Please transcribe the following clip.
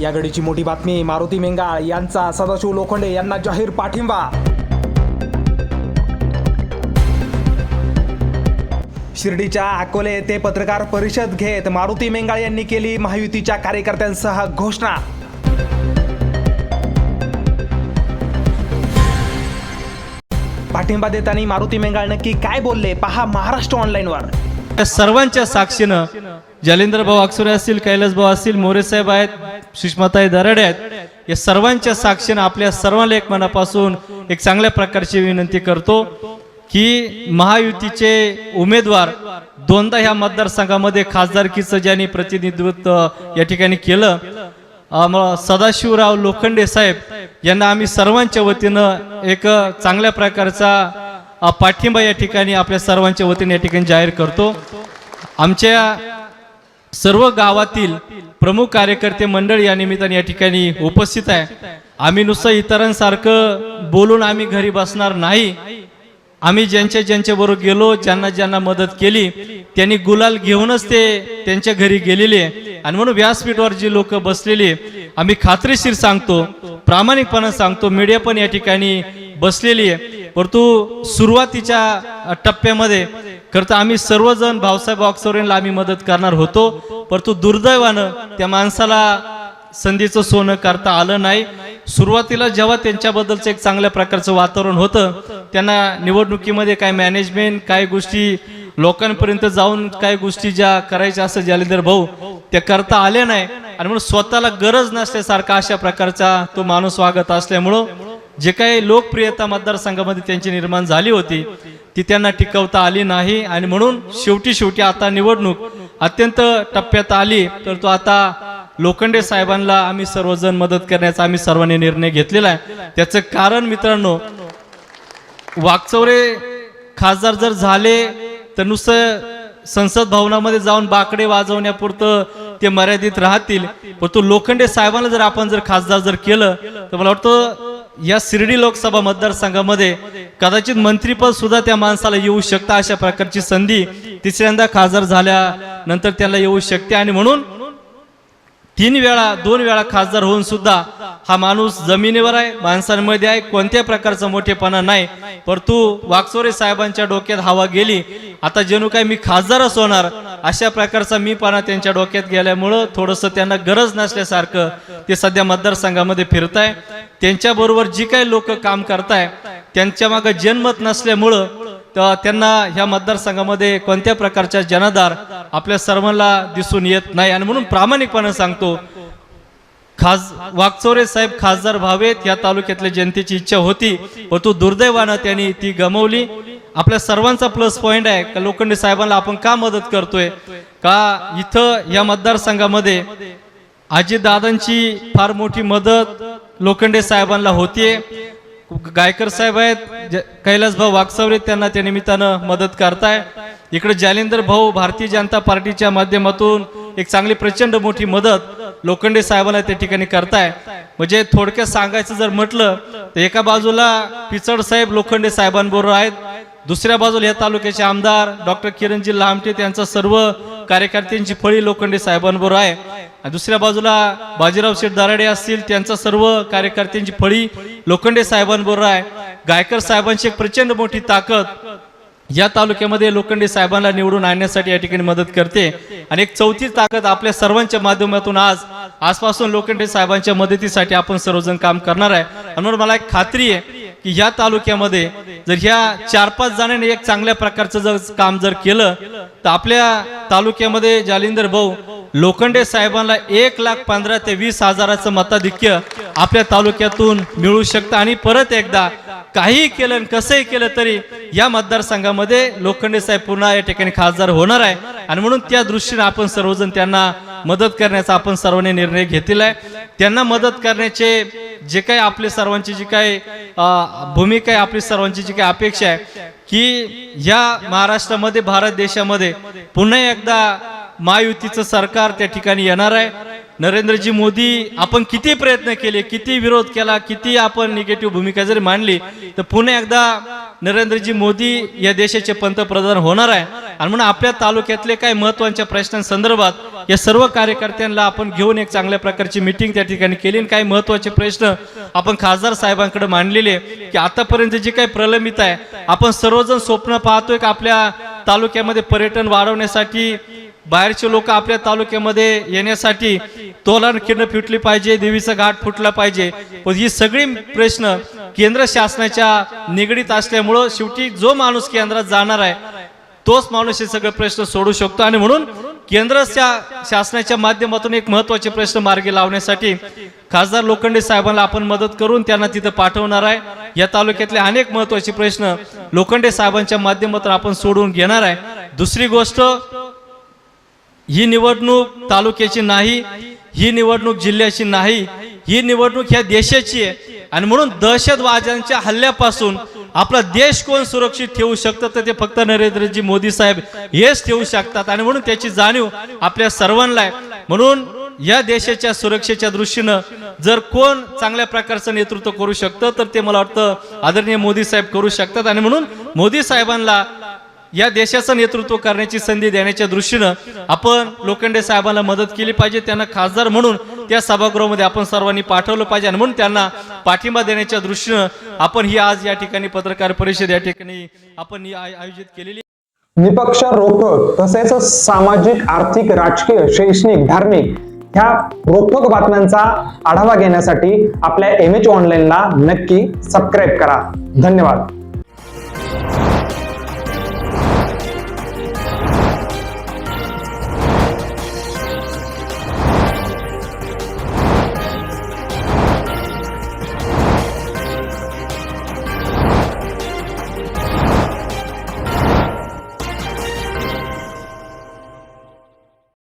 या घडीची मोठी बातमी मारुती मेंगाळ यांचा सदाशिव लोखंडे यांना जाहीर पाठिंबा. शिर्डीच्या अकोले येथे पत्रकार परिषद घेत मारुती मेंगाळ यांनी केली महायुतीच्या कार्यकर्त्यांसह घोषणा. पाठिंबा देताना मारुती मेंगाळ नक्की काय बोलले? पहा महाराष्ट्र ऑनलाईनवर सर्वांच्या साक्षीनं जालिंदर भाऊ अक्षरे असतील कैलास भाऊ असतील मोरे साहेब आहेत सुषमाताई दराडे आहेत. या सर्वांच्या साक्षीनं आपल्या सर्वांना एक मनापासून एक चांगल्या प्रकारची विनंती करतो की महायुतीचे उमेदवार दोनदा ह्या मतदारसंघामध्ये खासदारकीचं ज्यांनी प्रतिनिधित्व या ठिकाणी केलं. सदाशिवराव लोखंडे साहेब यांना आम्ही सर्वांच्या वतीनं एक चांगल्या प्रकारचा पाठिंबा या ठिकाणी आपल्या सर्वांच्या वतीने या ठिकाणी जाहीर करतो. आमच्या सर्व गावातील प्रमुख कार्यकर्ते मंडळ या निमित्ताने या ठिकाणी उपस्थित आहे. आम्ही नुसतं इतरांसारखं बोलून आम्ही घरी बसणार नाही. आम्ही ज्यांच्या ज्यांच्या बरोबर गेलो ज्यांना ज्यांना मदत केली त्यांनी गुलाल घेऊनच ते त्यांच्या घरी गेलेले. आहे. आणि म्हणून व्यासपीठावर जी लोक बसलेली आहे, आम्ही खात्रीशीर सांगतो प्रामाणिकपणे सांगतो मीडिया पण या ठिकाणी बसलेली आहे. परंतु सुरुवातीच्या टप्प्यामध्ये खरं तर आम्ही सर्वजण भाऊसाहेब ऑक्सोरेनला आम्ही मदत करणार होतो परंतु दुर्दैवानं त्या माणसाला संधीचं सोनं करता आलं नाही. सुरुवातीला जेव्हा त्यांच्याबद्दलचं एक चांगल्या प्रकारचं वातावरण होतं त्यांना निवडणुकीमध्ये काय मॅनेजमेंट काय गोष्टी लोकांपर्यंत जाऊन काय गोष्टी ज्या करायच्या असं जालेदर भाऊ त्या करता आल्या नाही. आणि म्हणून स्वतःला गरज नसल्यासारखा अशा प्रकारचा तो माणूस वागत असल्यामुळं जे काही लोकप्रियता मतदारसंघामध्ये त्यांची निर्माण झाली होती ती त्यांना टिकवता आली नाही आणि म्हणून शेवटी शेवटी आता निवडणूक अत्यंत टप्प्यात आली. तर तो आता लोखंडे साहेबांना आम्ही सर्वजण मदत करण्याचा आम्ही सर्वांनी निर्णय घेतलेला आहे. त्याचं कारण मित्रांनो वाकचौरे खासदार जर झाले तर नुसतं संसद भवनामध्ये जाऊन बाकडे वाजवण्यापुरतं ते मर्यादित राहतील. पण तो लोखंडे साहेबांना जर आपण जर खासदार जर केलं तर मला वाटतं या शिर्डी लोकसभा मतदारसंघामध्ये कदाचित मंत्रीपद सुद्धा त्या माणसाला येऊ शकतं अशा प्रकारची संधी तिसऱ्यांदा खासदार झाल्यानंतर त्याला येऊ शकते. आणि म्हणून तीन वेळा दोन वेळा खासदार होऊन सुद्धा हा माणूस जमिनीवर आहे माणसांमध्ये आहे कोणत्या प्रकारचा मोठेपणा नाही. परंतु वाकचोरे साहेबांच्या डोक्यात हवा गेली आता जणू काय मी खासदारच होणार अशा प्रकारचा मीपणा त्यांच्या डोक्यात गेल्यामुळं थोडंसं त्यांना गरज नसल्यासारखं ते सध्या मतदारसंघामध्ये फिरताय. आहे त्यांच्याबरोबर जी काही लोक काम करताय त्यांच्या मागे जनमत नसल्यामुळं तर त्यांना ह्या मतदारसंघामध्ये कोणत्या प्रकारच्या जनाधार आपल्या सर्वांना दिसून येत नाही. आणि म्हणून प्रामाणिकपणे सांगतो खास वाकचौरे साहेब खासदार व्हावेत या तालुक्यातल्या जनतेची इच्छा होती परंतु दुर्दैवानं त्यांनी ती गमवली. आपल्या सर्वांचा प्लस पॉईंट आहे का लोखंडे साहेबांना आपण का मदत करतोय? का इथं या मतदारसंघामध्ये दादांची फार मोठी मदत लोखंडे साहेबांना होतीये? गायकर साहेब आहेत ज- कैलास भाऊ वाकसवरे त्यांना त्या निमित्तानं मदत करताय. इकडे जालिंदर भाऊ भारतीय जनता पार्टीच्या माध्यमातून एक चांगली प्रचंड मोठी मदत लोखंडे साहेबांना त्या ठिकाणी करताय. म्हणजे थोडक्यात सांगायचं जर म्हटलं तर एका बाजूला पिचड साहेब लोखंडे साहेबांबरोबर आहेत दुसऱ्या बाजूला या तालुक्याचे आमदार डॉक्टर किरणजी लामटे त्यांचा सर्व कार्यकर्त्यांची फळी लोखंडे साहेबांबरोबर आहे. दुसऱ्या बाजूला बाजीराव शेठ दराडे असतील त्यांचा सर्व कार्यकर्त्यांची फळी लोखंडे साहेबांबरोबर आहे. गायकर साहेबांची एक प्रचंड मोठी ताकद या तालुक्यामध्ये लोखंडे साहेबांना निवडून आणण्यासाठी या ठिकाणी मदत करते. आणि एक चौथी ताकद आपल्या सर्वांच्या माध्यमातून आज आजपासून लोखंडे साहेबांच्या मदतीसाठी आपण सर्वजण काम करणार आहे. म्हणून मला एक खात्री आहे की ह्या तालुक्यामध्ये जर ह्या चार पाच जणांनी एक चांगल्या प्रकारचं जर काम जर केलं तर आपल्या तालुक्यामध्ये जालिंदर भाऊ लोखंडे साहेबांना एक लाख पंधरा ते वीस हजाराचं मताधिक्य आपल्या तालुक्यातून मिळू शकतं. आणि परत एकदा काही केलं आणि कसंही केलं तरी या मतदारसंघामध्ये लोखंडे साहेब पुन्हा या ठिकाणी खासदार होणार आहे. आणि म्हणून त्या दृष्टीने आपण सर्वजण त्यांना मदत करण्याचा आपण सर्वांनी निर्णय घेतलेला आहे. त्यांना मदत करण्याचे जे काही आपले सर्वांची जी काही भूमिका आहे आपली सर्वांची जी काही अपेक्षा आहे की या महाराष्ट्रामध्ये भारत देशामध्ये पुन्हा एकदा महायुतीचं सरकार त्या ठिकाणी येणार आहे. नरेंद्रजी मोदी आपण किती प्रयत्न केले किती विरोध केला किती आपण निगेटिव्ह भूमिका जरी मांडली तर पुन्हा एकदा नरेंद्रजी मोदी या देशाचे पंतप्रधान होणार आहे. आणि म्हणून आपल्या तालुक्यातले काही महत्त्वाच्या प्रश्नांसंदर्भात या सर्व कार्यकर्त्यांना आपण घेऊन एक चांगल्या प्रकारची मिटिंग त्या ठिकाणी केली. आणि काही महत्त्वाचे प्रश्न आपण खासदार साहेबांकडे मांडलेले की आतापर्यंत जे काही प्रलंबित आहे आपण सर्वजण स्वप्न पाहतोय की आपल्या तालुक्यामध्ये पर्यटन वाढवण्यासाठी बाहेरचे लोक आपल्या तालुक्यामध्ये येण्यासाठी तोलान किरण फुटली पाहिजे देवीचा घाट फुटला पाहिजे. पण ही सगळी प्रश्न केंद्र शासनाच्या निगडीत असल्यामुळं शेवटी जो माणूस केंद्रात जाणार आहे तोच माणूस हे सगळे प्रश्न सोडू शकतो. आणि म्हणून केंद्र शासनाच्या माध्यमातून एक महत्त्वाचे प्रश्न मार्गी लावण्यासाठी खासदार लोखंडे साहेबांना आपण मदत करून त्यांना तिथं पाठवणार आहे. या तालुक्यातले अनेक महत्त्वाचे प्रश्न लोखंडे साहेबांच्या माध्यमातून आपण सोडून घेणार आहे. दुसरी गोष्ट ही निवडणूक तालुक्याची नाही ही निवडणूक जिल्ह्याची नाही ही निवडणूक ह्या देशाची आहे. आणि म्हणून दहशतवाद्यांच्या हल्ल्यापासून आपला देश कोण सुरक्षित ठेवू शकतं तर ते फक्त नरेंद्रजी मोदी साहेब हेच ठेवू शकतात. आणि म्हणून त्याची जाणीव आपल्या सर्वांना आहे. म्हणून या देशाच्या सुरक्षेच्या दृष्टीनं जर कोण चांगल्या प्रकारचं नेतृत्व करू शकतं तर ते मला वाटतं आदरणीय मोदी साहेब करू शकतात. आणि म्हणून मोदी साहेबांना या देशाचं नेतृत्व करण्याची संधी देण्याच्या दृष्टीनं आपण लोखंडे साहेबांना मदत केली पाहिजे त्यांना खासदार म्हणून त्या सभागृहामध्ये आपण सर्वांनी पाठवलं पाहिजे आणि म्हणून त्यांना पाठिंबा देण्याच्या दृष्टीनं आपण ही आज या ठिकाणी पत्रकार परिषद या ठिकाणी आपण ही आयोजित केलेली. निपक्ष रोखक तसेच सामाजिक आर्थिक राजकीय शैक्षणिक धार्मिक ह्या रोखक बातम्यांचा आढावा घेण्यासाठी आपल्या एम एच ऑनलाईनला नक्की सबस्क्राईब करा. धन्यवाद.